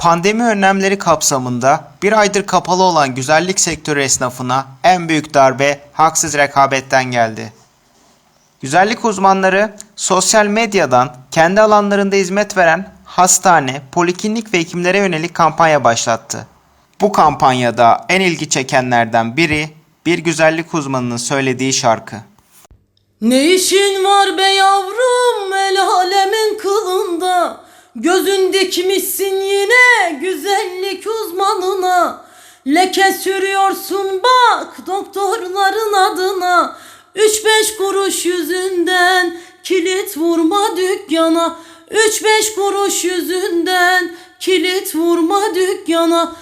Pandemi önlemleri kapsamında bir aydır kapalı olan güzellik sektörü esnafına en büyük darbe haksız rekabetten geldi. Güzellik uzmanları sosyal medyadan kendi alanlarında hizmet veren hastane, poliklinik ve hekimlere yönelik kampanya başlattı. Bu kampanyada en ilgi çekenlerden biri bir güzellik uzmanının söylediği şarkı. Ne işin var be yavrum el alemin kılında Gözün dikmişsin yine güzellik uzmanına Leke sürüyorsun bak doktorların adına. Üç beş kuruş yüzünden kilit vurma dükkana. Üç beş kuruş yüzünden kilit vurma dükkana